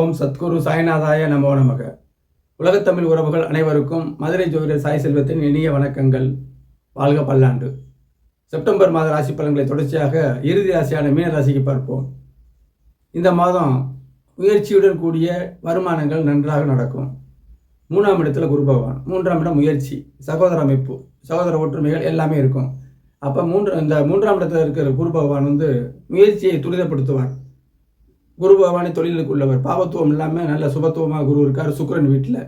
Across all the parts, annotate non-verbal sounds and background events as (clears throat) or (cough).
ஓம் சத்குரு சாய்நாதாய நமோ நமக. உலகத்தமிழ் உறவுகள் அனைவருக்கும் மதுரை ஜோதிடர் சாய் செல்வத்தின் இனிய வணக்கங்கள். வாழ்க பல்லாண்டு. செப்டம்பர் மாத ராசி பலன்களை தொடர்ச்சியாக இறுதி ராசியான மீன ராசிக்கு பார்ப்போம். இந்த மாதம் முயற்சியுடன் கூடிய வருமானங்கள் நன்றாக நடக்கும். மூணாம் இடத்துல குரு பகவான். மூன்றாம் இடம் முயற்சி சகோதர அமைப்பு சகோதர ஒற்றுமைகள் எல்லாமே இருக்கும். அப்போ மூன்று இந்த மூன்றாம் இடத்துல இருக்கிற குரு பகவான் வந்து முயற்சியை துரிதப்படுத்துவார். குரு பகவானை தொழிலுக்கு உள்ளவர். பாவத்துவம் இல்லாமல் நல்ல சுபத்துவமாக குரு இருக்கார் சுக்கிரன் வீட்டில்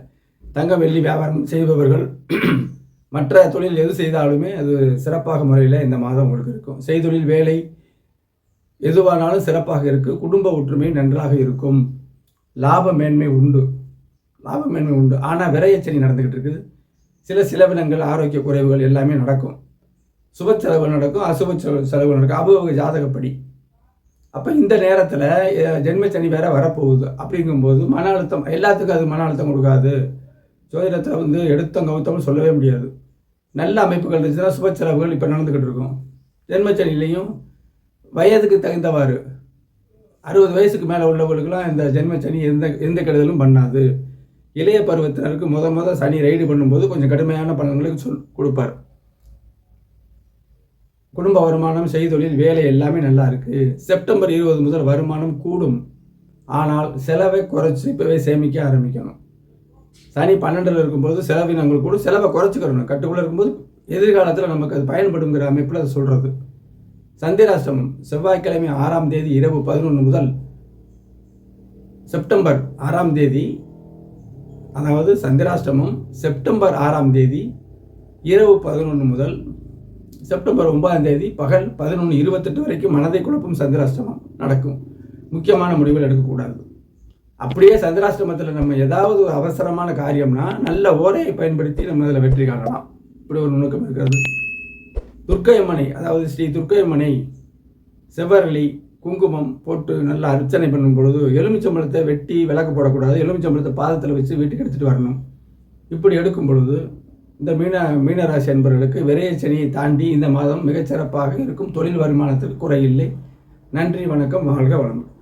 தங்கம் வெள்ளி வியாபாரம் செய்பவர்கள். (clears throat) மற்ற தொழில் எது செய்தாலுமே அது சிறப்பாக முறையில் இந்த மாதம் உங்களுக்கு இருக்கும். செய்தொழில் வேலை எதுவானாலும் சிறப்பாக இருக்குது குடும்ப ஒற்றுமை நன்றாக இருக்கும். லாப மேன்மை உண்டு. லாப மேன்மை உண்டு. ஆனால் விரையச்சனி நடந்துக்கிட்டு இருக்குது. சில செலவினங்கள் ஆரோக்கிய குறைவுகள் எல்லாமே நடக்கும். சுப செலவு நடக்கும் அசுப செலவு செலவு நடக்கும். அபோக ஜாதகப்படி அப்போ இந்த நேரத்தில் ஜென்மச்சனி வேற வரப்போகுது. அப்படிங்கும்போது மன அழுத்தம் எல்லாத்துக்கும் அது மன அழுத்தம் கொடுக்காது. ஜோதிடத்தில் வந்து எடுத்தம் கவுத்தம்னு சொல்லவே முடியாது. நல்ல அமைப்புகள் இருந்துச்சுன்னா சுப செலவுகள் இப்போ நடந்துக்கிட்டு இருக்கும். ஜென்மச்சனிலையும் வயதுக்கு தகுந்தவாறு அறுபது வயசுக்கு மேலே உள்ளவர்களுக்கெல்லாம் இந்த ஜென்மச்சனி எந்த எந்த கெடுதலும் பண்ணாது. இளைய பருவத்தினருக்கு முத முத சனி ரைடு பண்ணும்போது கொஞ்சம் கடுமையான பலன்களுக்கு சொல் கொடுப்பார். குடும்ப வருமானம் செய்தொழில் வேலை எல்லாமே நல்லா இருக்குது செப்டம்பர் இருபது முதல் வருமானம் கூடும். ஆனால் செலவை குறைச்சி இப்போவே சேமிக்க ஆரம்பிக்கணும். சனி பன்னெண்டில் இருக்கும்போது செலவினங்கள் கூட செலவை குறைச்சிக்கிறணும் கட்டுக்குள்ளே இருக்கும்போது எதிர்காலத்தில் நமக்கு அது பயன்படுங்கிற அமைப்பில் அதை சொல்கிறது சந்திராஷ்டமம் செவ்வாய்க்கிழமை ஆறாம் தேதி இரவு பதினொன்று முதல் செப்டம்பர் ஆறாம் தேதி அதாவது சந்திராஷ்டமம் செப்டம்பர் ஆறாம் தேதி இரவு பதினொன்று முதல் செப்டம்பர் ஒன்பதாம் தேதி பகல் பதினொன்று இருபத்தெட்டு வரைக்கும் மனதை குழப்பும் சந்திராஷ்டமம் நடக்கும். முக்கியமான முடிவுகள் எடுக்கக்கூடாது. அப்படியே சந்திராஷ்டமத்தில் நம்ம ஏதாவது ஒரு அவசரமான காரியம்னா நல்ல ஓரையை பயன்படுத்தி நம்ம அதில் வெற்றி காணலாம். இப்படி ஒரு நுணுக்கம் இருக்கிறது. துர்க்கையம்மனை அதாவது ஸ்ரீ துர்க்கையம்மனை செவ்வரளி குங்குமம் போட்டு நல்லா அர்ச்சனை பண்ணும் பொழுது எலுமிச்சம்பழத்தை வெட்டி விளக்கு போடக்கூடாது. எலுமிச்சம்பழத்தை பாதத்தில் வச்சு வீட்டுக்கு எடுத்துகிட்டு வரணும். இப்படி எடுக்கும் பொழுது இந்த மீன மீனராசி என்பவர்களுக்கு விரைய சனியை தாண்டி இந்த மாதம் மிகச்சிறப்பாக இருக்கும் தொழில் வருமானத்திற்கு குறையில்லை. நன்றி வணக்கம் வாழ்க வளமுடன்.